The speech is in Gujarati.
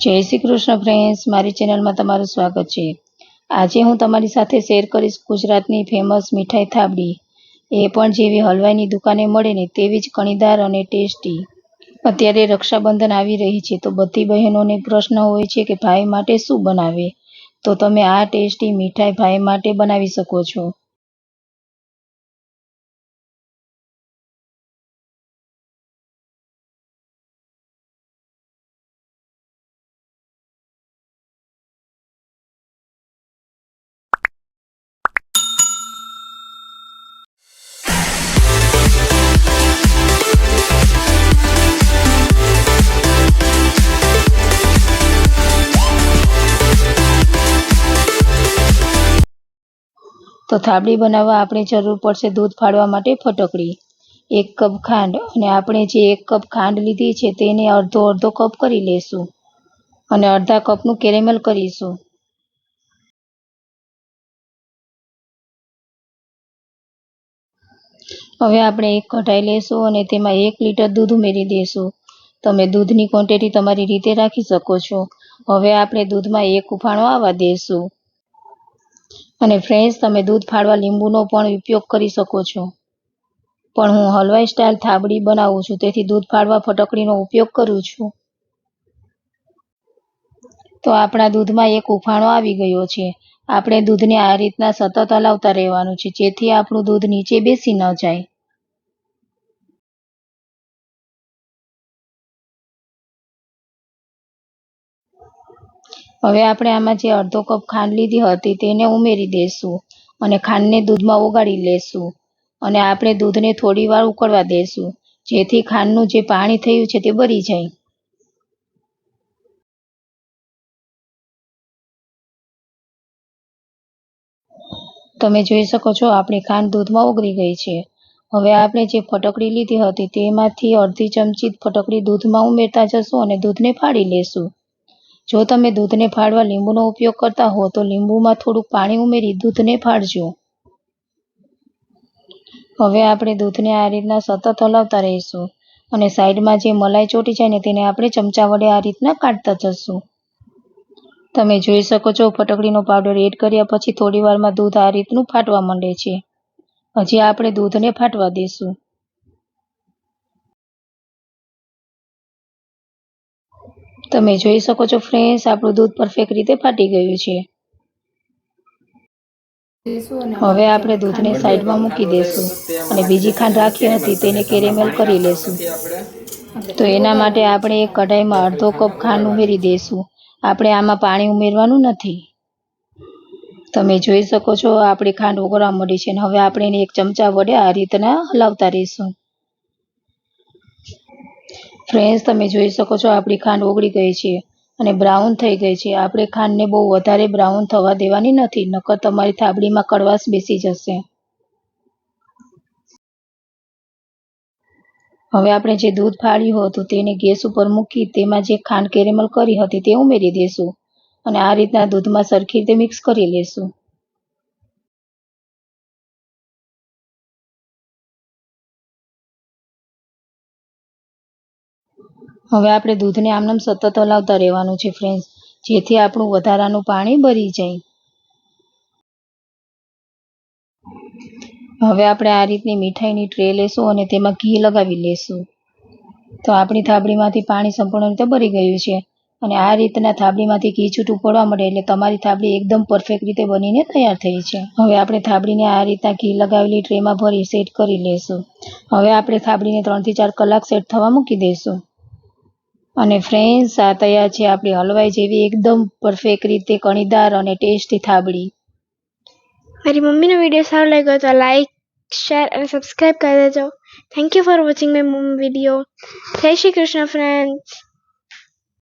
જય શ્રી કૃષ્ણ ફ્રેન્ડ્સ મારી ચેનલમાં તમારું સ્વાગત છે. આજે હું તમારી સાથે શેર કરીશ ગુજરાતની ફેમસ મીઠાઈ થાબડી. એ પણ જેવી હલવાઈની દુકાને મળે ને તેવી જ કણીદાર અને ટેસ્ટી. અત્યારે રક્ષાબંધન આવી રહી છે, તો બધી બહેનોને પ્રશ્ન હોય છે કે ભાઈ માટે શું બનાવે? તો તમે આ ટેસ્ટી મીઠાઈ ભાઈ માટે બનાવી શકો છો. તો થાબડી બનાવવા આપણે જરૂર પડશે દૂધ ફાડવા માટે ફટકડી. એક કપ ખાંડ અને આપણે જે એક કપ ખાંડ લીધી છે તેને અડધો અડધો કપ કરી લેશું અને અડધા કપનું કેરેમલ કરીશું. હવે આપણે એક કઢાઈ લેશું અને તેમાં એક લીટર દૂધ ઉમેરી દેશું. તમે દૂધની ક્વોન્ટિટી તમારી રીતે રાખી શકો છો. હવે આપણે દૂધમાં એક ઉફાણો આવવા દેશું. અને ફ્રેન્ડ્સ તમે દૂધ ફાળવા લીંબુનો પણ ઉપયોગ કરી શકો છો. પણ હું હલવાઈ સ્ટાઇલ થાબડી બનાવું છું, તેથી દૂધ ફાળવા ફટકડીનો ઉપયોગ કરું છું. તો આપણા દૂધમાં એક ઉફાણો આવી ગયો છે. આપણે દૂધને આ રીતના સતત હલાવતા રહેવાનું છે, જેથી આપણું દૂધ નીચે બેસી ન જાય. હવે આપણે આમાં જે અડધો કપ ખાંડ લીધી હતી તેને ઉમેરી દેશું અને ખાંડને દૂધમાં ઓગાળી લેશું. અને આપણે દૂધને થોડી વાર ઉકળવા દેશું, જેથી ખાંડનું જે પાણી થયું છે તે બળી જાય. તમે જોઈ શકો છો આપણી ખાંડ દૂધમાં ઓગળી ગઈ છે. હવે આપણે જે ફટકડી લીધી હતી તેમાંથી અડધી ચમચી ફટકડી દૂધમાં ઉમેરતા જશું અને દૂધને ફાડી લેશું. જો તમે દૂધને ફાડવા લીંબુનો ઉપયોગ કરતા હો, તો લીંબુમાં થોડુંક પાણી ઉમેરી દૂધને ફાડજો. હવે આપણે દૂધને આ રીતના સતત હલાવતા રહીશું અને સાઈડમાં જે મલાઈ ચોટી જાય ને, તેને આપણે ચમચા વડે આ રીતના કાઢતા જશું. તમે જોઈ શકો છો, ફટકડીનો પાવડર એડ કર્યા પછી થોડી વારમાં દૂધ આ રીતનું ફાટવા માંડે છે. હજી આપણે દૂધને ફાટવા દઈશું. તમે જોઈ શકો છો ફ્રેન્ડ્સ આપણું દૂધ પરફેક્ટ રીતે ફાટી ગયું છે. હવે આપણે દૂધને સાઈડમાં મૂકી દેશું અને બીજી ખાંડ રાખી હતી તેને કેરેમેલ કરી લેશું. તો એના માટે આપણે એક કઢાઈમાં અડધો કપ ખાંડ ઉમેરી દેશું. આપણે આમાં પાણી ઉમેરવાનું નથી. તમે જોઈ શકો છો આપણી ખાંડ ઓગળવા મળી છે અને હવે આપણે એને એક ચમચા વડે આ રીતના હલાવતા રહીશું. ફ્રેન્ડ્સ તમે જોઈ શકો છો, આપણી ખાંડ ઓગળી ગઈ છે અને બ્રાઉન થઈ ગઈ છે. આપણે ખાંડને બહુ વધારે બ્રાઉન થવા દેવાની નથી, નકર તમારી થાબડીમાં કડવાશ બેસી જશે. હવે આપણે જે દૂધ ફાળ્યું હતું તેને ગેસ ઉપર મૂકી, તેમાં જે ખાંડ કેરેમલ કરી હતી તે ઉમેરી દેશું અને આ રીતના દૂધમાં સરખી રીતે મિક્સ કરી લેશું. હવે આપણે દૂધને આમનામ સતત હલાવતા રહેવાનું છે ફ્રેન્ડ્સ જેથી આપણું વધારાનું પાણી ભરી જાય. હવે આપણે આ રીતની મીઠાઈની ટ્રે લેશું અને તેમાં ઘી લગાવી લેશું. તો આપણી થાબડીમાંથી પાણી સંપૂર્ણ રીતે ભરી ગયું છે અને આ રીતના થાબડીમાંથી ઘી છૂટું પડવા મળે એટલે તમારી થાબડી એકદમ પરફેક્ટ રીતે બનીને તૈયાર થઈ છે. હવે આપણે થાબડીને આ રીતના ઘી લગાવેલી ટ્રેમાં ભરી સેટ કરી લેશું. હવે આપણે થાબડીને ત્રણથી ચાર કલાક સેટ થવા મૂકી દઈશું. અને ફ્રેન્ડ્સ આ તૈયાર છે આપણી હલવાઈ જેવી એકદમ પરફેક્ટ રીતે કણીદાર અને ટેસ્ટી થાબડી. મારી મમ્મીનો વીડિયો સારો લાગ્યો તો લાઈક શેર અને સબસ્ક્રાઈબ કરી દેજો. Thank you for watching my mum video Jai Shri Krishna friends